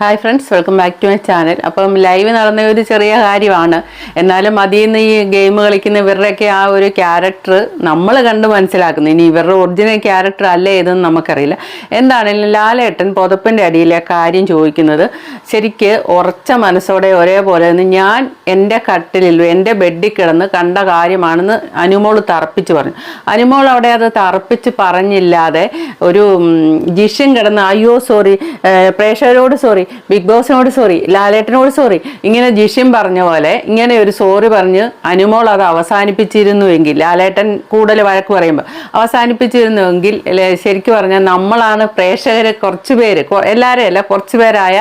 Hi friends welcome back to my channel അപ്പം live നടന്ന ഒരു ചെറിയ കാര്യമാണ്. എന്നാലും അതിൽ നിന്ന് ഈ ഗെയിം കളിക്കുന്ന ഇവരുടെയൊക്കെ ആ ഒരു ക്യാരക്ടർ നമ്മൾ കണ്ട് മനസ്സിലാക്കുന്നു. ഇനി ഇവരുടെ ഒറിജിനൽ ക്യാരക്ടർ അല്ലേ ഇതെന്ന് നമുക്കറിയില്ല. എന്താണെങ്കിലും ലാലേട്ടൻ പുതപ്പിന്റെ അടിയിലെ കാര്യം ചോദിക്കുന്നത്? ശരിക്ക് ഉറച്ച മനസ്സോടെ ഒരേപോലെ ഞാൻ എന്റെ കട്ടിലിൽ എന്റെ ബെഡിൽ കിടന്ന് കണ്ട കാര്യമാണെന്ന് അനുമോൾ തറപ്പിച്ച് പറഞ്ഞു. അനുമോൾ അവിടെ അത് തറപ്പിച്ച് പറഞ്ഞില്ലാതെ ഒരു ജിഷൻ കിടന്ന് അയ്യോ സോറി പ്രേക്ഷകരോട് സോറി ബിഗ് ബോസിനോട് സോറി ലാലേട്ടനോട് സോറി. ഇങ്ങനെ ജിഷ്യം പറഞ്ഞ പോലെ ഇങ്ങനെ ഒരു സോറി പറഞ്ഞ് അനുമോൾ അത് അവസാനിപ്പിച്ചിരുന്നുവെങ്കിൽ ലാലേട്ടൻ കൂടുതൽ വഴക്ക് പറയുമ്പോൾ അവസാനിപ്പിച്ചിരുന്നുവെങ്കിൽ ശരിക്കും പറഞ്ഞാൽ നമ്മളാണ് പ്രേക്ഷകരെ കുറച്ച് പേര് എല്ലാവരും അല്ല കുറച്ച് പേരായ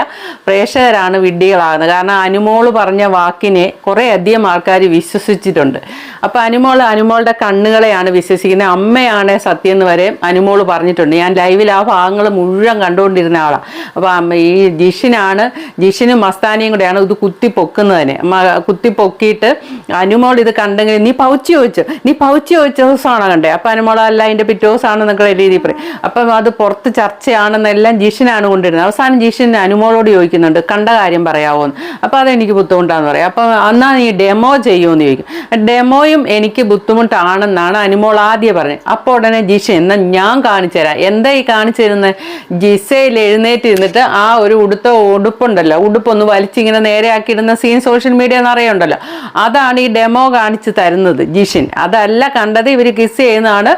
പ്രേക്ഷകരാണ് വിഡ്ഢികളാകുന്നത്. കാരണം അനുമോൾ പറഞ്ഞ വാക്കിനെ കുറേ അധികം ആൾക്കാർ വിശ്വസിച്ചിട്ടുണ്ട്. അപ്പോൾ അനുമോൾ അനുമോളുടെ കണ്ണുകളെയാണ് വിശ്വസിക്കുന്നത്. അമ്മയാണ് സത്യം എന്ന് വരെ അനുമോൾ പറഞ്ഞിട്ടുണ്ട്. ഞാൻ ലൈവിൽ ആ ഭാഗങ്ങൾ മുഴുവൻ കണ്ടുകൊണ്ടിരുന്ന ആളാണ് അപ്പോൾ ഈ ജിഷിനാണ്. ജിഷിനും മസ്താനിയും കൂടെയാണ് ഇത് കുത്തി പൊക്കുന്നതിന്. മ- കുത്തി പൊക്കിയിട്ട് അനുമോൾ ഇത് കണ്ടെങ്കിൽ നീ പൗച്ചി ചോദിച്ചു. നീ പൗച്ചി ചോദിച്ച ദിവസമാണോ കണ്ടേ? അപ്പം അനുമോൾ അല്ല അതിന്റെ പിറ്റേ ദിവസമാണ് നിങ്ങളുടെ രീതിയിൽ പറയും. അപ്പം അത് പുറത്ത് ചർച്ചയാണെന്നെല്ലാം ജിഷിനാണ് കൊണ്ടിരുന്നത്. അവസാനം ജിഷിൻ അനുമോളോട് ചോദിക്കുന്നുണ്ട് കണ്ട കാര്യം പറയാമോ എന്ന് അപ്പം അതെനിക്ക് ബുദ്ധിമുട്ടാന്ന് പറയും. അപ്പം എന്നാ നീ ഡെമോ ചെയ്യുമെന്ന് ചോദിക്കും. ഡെമോയും എനിക്ക് ബുദ്ധിമുട്ടാണെന്നാണ് അനുമോൾ ആദ്യം പറഞ്ഞത്. അപ്പോൾ ഉടനെ ജിഷൻ എന്നാ ഞാൻ കാണിച്ചു തരാം എന്താ ഈ കാണിച്ചു തരുന്നത് ജിസയിൽ എഴുന്നേറ്റ് ഇരുന്നിട്ട് ആ ഒരു ഉടുത്ത ഉടുപ്പുണ്ടല്ലോ. ഉടുപ്പൊന്ന് വലിച്ചിങ്ങനെ നേരെ ആക്കിയിടുന്ന സീൻ സോഷ്യൽ മീഡിയ നിറയുണ്ടല്ലോ അതാണ് ഈ ഡെമോ കാണിച്ച് തരുന്നത് ജിഷിൻ. അതല്ല കണ്ടത് ഇവർ കിസ് ചെയ്യുന്നതാണ്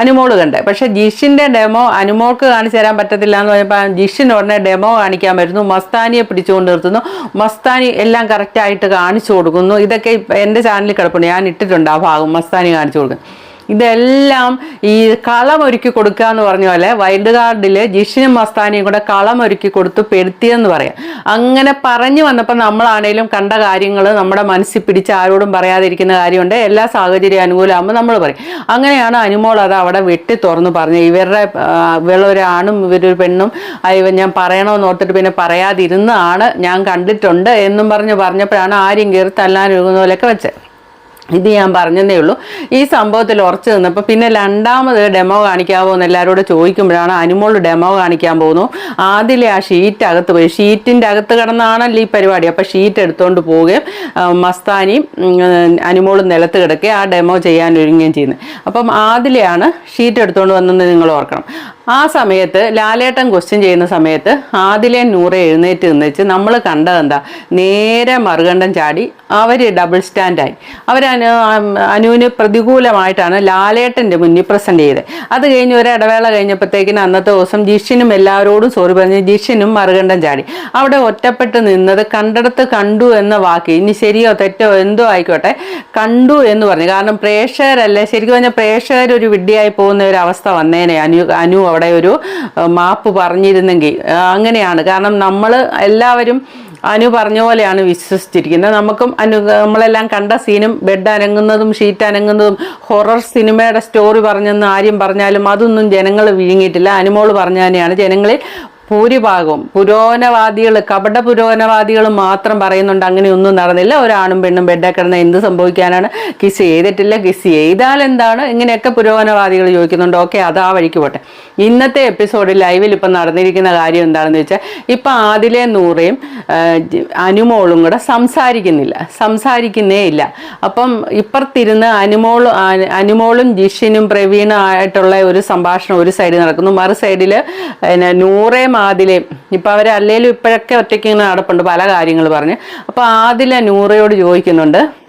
അനുമോൾ കണ്ടത്. പക്ഷെ ജിഷിന്റെ ഡെമോ അനുമോൾക്ക് കാണിച്ചു തരാൻ പറ്റത്തില്ല എന്ന് പറഞ്ഞപ്പോൾ ജിഷിൻ ഉടനെ ഡെമോ കാണിക്കാൻ വരുന്നു. മസ്താനിയെ പിടിച്ചുകൊണ്ട് നിർത്തുന്നു. മസ്താനി എല്ലാം കറക്റ്റായിട്ട് കാണിച്ചു കൊടുക്കുന്നു. ഇതൊക്കെ എന്റെ ചാനലിൽ കിടപ്പുണ്ട്. ഞാൻ ഇട്ടിട്ടുണ്ട് ആ ഭാഗം മസ്താനി കാണിച്ചു കൊടുക്കുന്നു ഇതെല്ലാം ഈ കളം ഒരുക്കി കൊടുക്കുക എന്ന് പറഞ്ഞ പോലെ വൈൽഡ് കാർഡിൽ ജിഷിനും മസ്താനിയും കൂടെ കളം ഒരുക്കി കൊടുത്തു പെടുത്തിയെന്ന് പറയാം. അങ്ങനെ പറഞ്ഞു വന്നപ്പോൾ നമ്മളാണേലും കണ്ട കാര്യങ്ങൾ നമ്മുടെ മനസ്സിൽ പിടിച്ച് ആരോടും പറയാതിരിക്കുന്ന കാര്യമുണ്ട്. എല്ലാ സാഹചര്യം അനുകൂലമാകുമ്പോൾ നമ്മൾ പറയും. അങ്ങനെയാണ് അനുമോൾ അത് അവിടെ വെട്ടി തുറന്ന് പറഞ്ഞത്. ഇവരുടെ ഇവളൊരാണും ഇവരൊരു പെണ്ണും അയ്യോ ഞാൻ പറയണമെന്ന് ഓർത്തിട്ട് പിന്നെ പറയാതിരുന്നാണ് ഞാൻ കണ്ടിട്ടുണ്ട് എന്നും പറഞ്ഞ് പറഞ്ഞപ്പോഴാണ് ആരും കയറി തല്ലാൻ ഒഴുകുന്ന പോലെയൊക്കെ വെച്ചത്. ഇത് ഞാൻ പറഞ്ഞതേ ഉള്ളൂ. ഈ സംഭവത്തിൽ ഉറച്ചു നിന്നപ്പോൾ പിന്നെ രണ്ടാമത് ഡെമോ കാണിക്കാമോ എന്ന് എല്ലാവരോടും ചോദിക്കുമ്പോഴാണ് അനുമോൾ ഡെമോ കാണിക്കാൻ പോകുന്നു. ആദ്യം ആ ഷീറ്റ് അകത്ത് പോയി. ഷീറ്റിന്റെ അകത്ത് കിടന്നാണല്ലോ ഈ പരിപാടി. അപ്പോൾ ഷീറ്റ് എടുത്തുകൊണ്ട് പോവുകയും മസ്താനിയും അനുമോളും നിലത്ത് കിടക്കുകയും ആ ഡെമോ ചെയ്യാൻ ഒരുങ്ങുകയും ചെയ്യുന്നത്. അപ്പം ആദിലെയാണ് ഷീറ്റ് എടുത്തുകൊണ്ട് വന്നെന്ന് നിങ്ങൾ ഓർക്കണം. ആ സമയത്ത് ലാലേട്ടൻ ക്വസ്റ്റ്യൻ ചെയ്യുന്ന സമയത്ത് ആദിലെ നൂറെ എഴുന്നേറ്റ് നിന്നിച്ച് നമ്മൾ കണ്ടതെന്താ? നേരെ മറുകണ്ഠം ചാടി അവർ ഡബിൾ സ്റ്റാൻഡായി അവർ അനു അനുവിന് പ്രതികൂലമായിട്ടാണ് ലാലേട്ടന്റെ മുന്നിൽ പ്രസന്റ് ചെയ്തത്. അത് കഴിഞ്ഞ് ഒരു ഇടവേള കഴിഞ്ഞപ്പോഴത്തേക്കിന് അന്നത്തെ ദിവസം ജിഷിനും എല്ലാവരോടും സോറി പറഞ്ഞ് ജിഷിനും മറുകണ്ഠം ചാടി. അവിടെ ഒറ്റപ്പെട്ട് നിന്നത് കണ്ടിടത്ത് കണ്ടു എന്ന വാക്ക്. ഇനി ശരിയോ തെറ്റോ എന്തോ ആയിക്കോട്ടെ. കണ്ടു എന്ന് പറഞ്ഞു. കാരണം പ്രേക്ഷകരല്ലേ? ശരിക്കും പറഞ്ഞാൽ പ്രേക്ഷകർ ഒരു വിഡ്ഢിയായി പോകുന്ന ഒരു അവസ്ഥ വന്നേനെ അനു അനു അവിടെ ഒരു മാപ്പ് പറഞ്ഞിരുന്നെങ്കിൽ അങ്ങനെയാണ്. കാരണം നമ്മൾ എല്ലാവരും അനു പറഞ്ഞ പോലെയാണ് വിശ്വസിച്ചിരിക്കുന്നത്. നമുക്കും അനു നമ്മളെല്ലാം കണ്ട സീനും ബെഡ് അനങ്ങുന്നതും ഷീറ്റ് അനങ്ങുന്നതും ഹൊറർ സിനിമയുടെ സ്റ്റോറി പറഞ്ഞെന്ന് ആരും പറഞ്ഞാലും അതൊന്നും ജനങ്ങൾ വിഴുങ്ങിയിട്ടില്ല. അനുമോൾ പറഞ്ഞ തന്നെയാണ്. ജനങ്ങളിൽ ഭൂരിഭാഗവും പുരോഗനവാദികൾ കപട പുരോഗനവാദികൾ മാത്രം പറയുന്നുണ്ട്. അങ്ങനെയൊന്നും നടന്നില്ല. ഒരാണും പെണ്ണും ബെഡ് കിടന്ന് എന്ത് സംഭവിക്കാനാണ്? കിസ് ചെയ്തിട്ടില്ല. കിസ് ചെയ്താൽ എന്താണ്? ഇങ്ങനെയൊക്കെ പുരോഗനവാദികൾ ചോദിക്കുന്നുണ്ട്. ഓക്കെ അത് ആ വഴിക്ക് പോട്ടെ. ഇന്നത്തെ എപ്പിസോഡ് ലൈവിൽ ഇപ്പം നടന്നിരിക്കുന്ന കാര്യം എന്താണെന്ന് വെച്ചാൽ ഇപ്പം ആദിലെ നൂറയും അനുമോളും കൂടെ സംസാരിക്കുന്നില്ല. സംസാരിക്കുന്നേ ഇല്ല. അപ്പം ഇപ്പുറത്തിരുന്ന് അനുമോൾ അനുമോളും ജിഷിനും പ്രവീണും ആയിട്ടുള്ള ഒരു സംഭാഷണം ഒരു സൈഡിൽ നടക്കുന്നു. മറു സൈഡിൽ പിന്നെ നൂറേം ആദിലേയും ഇപ്പം അവർ അല്ലേലും ഇപ്പോഴൊക്കെ ഒറ്റയ്ക്ക് ഇങ്ങനെ നടപ്പുണ്ട് പല കാര്യങ്ങൾ പറഞ്ഞ്. അപ്പം ആദില നൂറയോട് ചോദിക്കുന്നുണ്ട്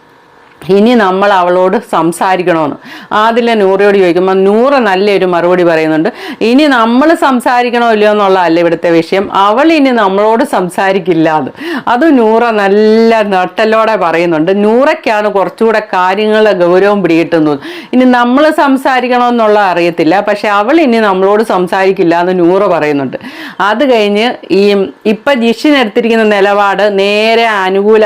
ഇനി നമ്മൾ അവളോട് സംസാരിക്കണമെന്ന് ആദില നൂറയോട് ചോദിക്കുമ്പോൾ നൂറ് നല്ലൊരു മറുപടി പറയുന്നുണ്ട്. ഇനി നമ്മൾ സംസാരിക്കണോ ഇല്ലയോ എന്നുള്ളതല്ല ഇവിടുത്തെ വിഷയം. അവൾ ഇനി നമ്മളോട് സംസാരിക്കില്ല അത് അത് നൂറ നല്ല നട്ടലോടെ പറയുന്നുണ്ട്. നൂറയ്ക്കാണ് കുറച്ചുകൂടെ കാര്യങ്ങൾ ഗൗരവം പിടികിട്ടുന്നത്. ഇനി നമ്മൾ സംസാരിക്കണമെന്നുള്ള അറിയത്തില്ല. പക്ഷെ അവൾ ഇനി നമ്മളോട് സംസാരിക്കില്ല എന്ന് നൂറ പറയുന്നുണ്ട്. അത് കഴിഞ്ഞ് ഈ ഇപ്പം ജിഷിനെടുത്തിരിക്കുന്ന നിലപാട് നേരെ അനുകൂല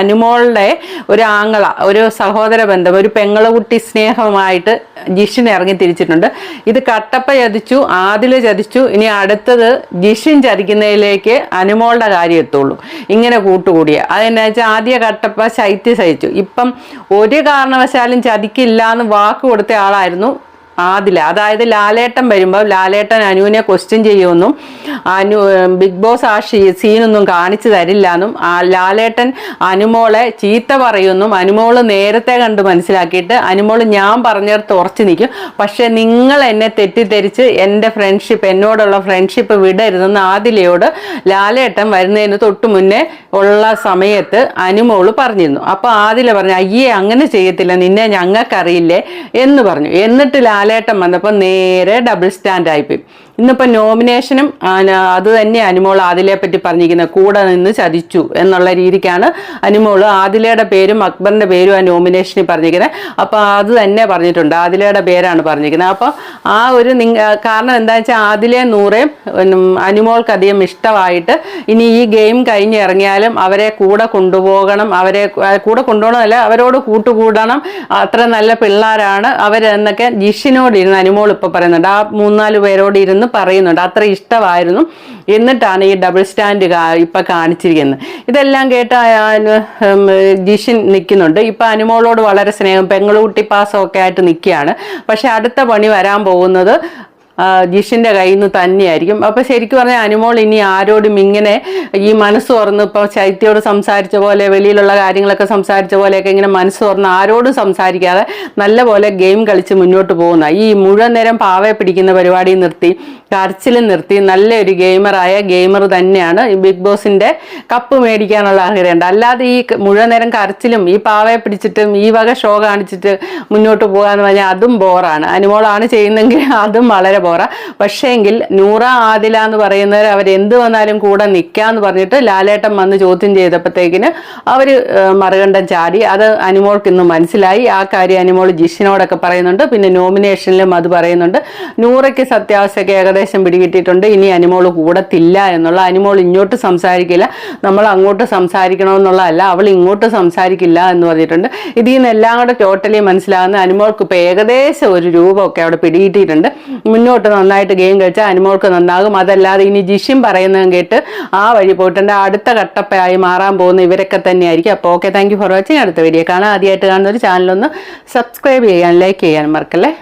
അനുമോളുടെ ഒരു ആങ്ങള ഒരു സഹോദര ബന്ധം ഒരു പെങ്ങളുകുട്ടി സ്നേഹമായിട്ട് ജിഷിൻ ഇറങ്ങി തിരിച്ചിട്ടുണ്ട്. ഇത് കട്ടപ്പ ചതിച്ചു ആദിൽ ചതിച്ചു ഇനി അടുത്തത് ജിഷിൻ ചതിക്കുന്നതിലേക്ക് അനുമോളുടെ കാര്യം എത്തുള്ളൂ. ഇങ്ങനെ കൂട്ടുകൂടിയ. അതെന്നാ വെച്ചാൽ ആദ്യ കട്ടപ്പ ശൈത്യ സഹിച്ചു. ഇപ്പം ഒരു കാരണവശാലും ചതിക്കില്ല എന്ന് വാക്ക് കൊടുത്ത ആളായിരുന്നു ആദില. അതായത് ലാലേട്ടൻ വരുമ്പോൾ ലാലേട്ടൻ അനുവിനെ ക്വസ്റ്റ്യൻ ചെയ്യുമെന്നും അനു ബിഗ് ബോസ് ആ ഷീ സീനൊന്നും കാണിച്ചു തരില്ല എന്നും ആ ലാലേട്ടൻ അനുമോളെ ചീത്ത പറയുമെന്നും അനുമോൾ നേരത്തെ കണ്ട് മനസ്സിലാക്കിയിട്ട് അനുമോൾ ഞാൻ പറഞ്ഞിടത്ത് ഉറച്ചു നിൽക്കും പക്ഷെ നിങ്ങൾ എന്നെ തെറ്റിദ്ധരിച്ച് എന്റെ ഫ്രണ്ട്ഷിപ്പ് എന്നോടുള്ള ഫ്രണ്ട്ഷിപ്പ് വിടരുതെന്ന് ആദിലയോട് ലാലേട്ടൻ വരുന്നതിന് തൊട്ട് മുന്നേ ഉള്ള സമയത്ത് അനുമോൾ പറഞ്ഞിരുന്നു. അപ്പോൾ ആദില പറഞ്ഞു അയ്യേ അങ്ങനെ ചെയ്യത്തില്ല നിന്നെ ഞങ്ങൾക്കറിയില്ലേ? എന്ന് പറഞ്ഞു. എന്നിട്ട് ലാലേട്ടൻ വന്നപ്പോൾ നേരെ ഡബിൾ സ്റ്റാൻഡ് ആയിപ്പോയി ഇന്നിപ്പോൾ നോമിനേഷനും അത് തന്നെ അനുമോൾ ആദിലയെ പറ്റി പറഞ്ഞിരിക്കുന്നത് കൂടെ നിന്ന് ചതിച്ചു എന്നുള്ള രീതിക്കാണ് അനുമോൾ ആദിലയുടെ പേരും അക്ബറിന്റെ പേരും ആ നോമിനേഷനിൽ പറഞ്ഞിരിക്കുന്നത്. അപ്പോൾ അത് തന്നെ പറഞ്ഞിട്ടുണ്ട്. ആദിലയുടെ പേരാണ് പറഞ്ഞിരിക്കുന്നത്. അപ്പോൾ ആ ഒരു കാരണം എന്താ വെച്ചാൽ ആദിലെ നൂറേം അനുമോൾക്ക് അനുമോൾക്കധികം ഇഷ്ടമായിട്ട് ഇനി ഈ ഗെയിം കഴിഞ്ഞ് ഇറങ്ങിയാലും അവരെ കൂടെ കൊണ്ടുപോകണം. അവരെ കൂടെ കൊണ്ടുപോകണമല്ല അവരോട് കൂട്ടുകൂടണം. അത്ര നല്ല പിള്ളേരാണ് അവരെന്നൊക്കെ ജിഷിനോട് ഇരുന്ന് അനുമോൾ ഇപ്പോൾ പറയുന്നുണ്ട്. ആ മൂന്നാൽ പേരോട് ഇരുന്ന് പറയുന്നുണ്ട്. അത്ര ഇഷ്ടമായിരുന്നു. എന്നിട്ടാണ് ഈ ഡബിൾ സ്റ്റാൻഡ് ഇപ്പം കാണിച്ചിരിക്കുന്നത്. ഇതെല്ലാം കേട്ട് ജിഷിൻ നിൽക്കുന്നുണ്ട്. ഇപ്പൊ അനുമോളോട് വളരെ സ്നേഹം പെങ്ങളുട്ടി പാസമൊക്കെ ആയിട്ട് നിൽക്കുകയാണ്. പക്ഷെ അടുത്ത പണി വരാൻ പോകുന്നത് ആ, ജിഷിന്റെ കയ്യിൽ നിന്ന് തന്നെയായിരിക്കും. അപ്പൊ ശരിക്കും പറഞ്ഞാൽ അനുമോൾ ഇനി ആരോടും ഇങ്ങനെ ഈ മനസ്സ് തുറന്ന് ഇപ്പൊ ചൈത്യയോട് സംസാരിച്ച പോലെ വെളിയിലുള്ള കാര്യങ്ങളൊക്കെ സംസാരിച്ച പോലെയൊക്കെ ഇങ്ങനെ മനസ്സ് തുറന്ന് ആരോടും സംസാരിക്കാതെ നല്ല പോലെ ഗെയിം കളിച്ച് മുന്നോട്ട് പോകുന്ന ഈ മുഴുവൻ നേരം പാവയെ പിടിക്കുന്ന പരിപാടി നിർത്തി കരച്ചിൽ നിർത്തി നല്ലൊരു ഗെയിമറായ ഗെയിമർ തന്നെയാണ് ബിഗ് ബോസിന്റെ കപ്പ് മേടിക്കാനുള്ള ആഗ്രഹമുണ്ട്. അല്ലാതെ ഈ മുഴുവൻ നേരം കരച്ചിലും ഈ പാവയെ പിടിച്ചിട്ടും ഈ വക ഷോ കാണിച്ചിട്ട് മുന്നോട്ട് പോകാന്ന് പറഞ്ഞാൽ അതും ബോറാണ് അനുമോളാണ് ചെയ്യുന്നെങ്കിൽ അതും വളരെ ബോറാ പക്ഷേങ്കിൽ നൂറ ആദില എന്ന് പറയുന്നവർ അവർ എന്ത് വന്നാലും കൂടെ നിൽക്കാന്ന് പറഞ്ഞിട്ട് ലാലേട്ടൻ വന്ന് ചോദ്യം ചെയ്തപ്പോഴത്തേക്കിന് അവർ മറുകണ്ഠം ചാടി. അത് അനുമോൾക്ക് ഇന്ന് മനസ്സിലായി. ആ കാര്യം അനുമോൾ ജിഷിനോടൊക്കെ പറയുന്നുണ്ട്. പിന്നെ നോമിനേഷനിലും അത് പറയുന്നുണ്ട്. നൂറയ്ക്ക് സത്യാവസ്ഥയ്ക്ക് ഏകദേശം പിടികിട്ടിയിട്ടുണ്ട്. ഇനി അനുമോൾ കൂടത്തില്ല എന്നുള്ള അനുമോൾ ഇങ്ങോട്ട് സംസാരിക്കില്ല. നമ്മൾ അങ്ങോട്ട് സംസാരിക്കണമെന്നുള്ളതല്ല അവൾ ഇങ്ങോട്ട് സംസാരിക്കില്ല എന്ന് പറഞ്ഞിട്ടുണ്ട്. ഇതിൽ നിന്ന് എല്ലാം കൂടെ ടോട്ടലി മനസ്സിലാകുന്ന അനുമോൾക്ക് ഇപ്പോൾ ഏകദേശം ഒരു രൂപമൊക്കെ അവിടെ പിടികിട്ടിയിട്ടുണ്ട്. മുന്നോട്ട് നന്നായിട്ട് ഗെയിം കളിച്ചാൽ അനുമോൾക്ക് നന്നാകും. അതല്ലാതെ ഇനി ജിഷിം പറയുന്നതും കേട്ട് ആ വഴി പോയിട്ടുണ്ട്. അടുത്ത കട്ടപ്പയായി മാറാൻ പോകുന്ന ഇവരൊക്കെ തന്നെയായിരിക്കും. അപ്പോൾ ഓക്കെ താങ്ക് ഫോർ വാച്ചിങ് അടുത്ത വീഡിയോ കാണാം. ആദ്യമായിട്ട് കാണുന്ന ഒരു ചാനലൊന്ന് സബ്സ്ക്രൈബ് ചെയ്യാൻ ലൈക്ക് ചെയ്യാൻ മറക്കല്ലേ?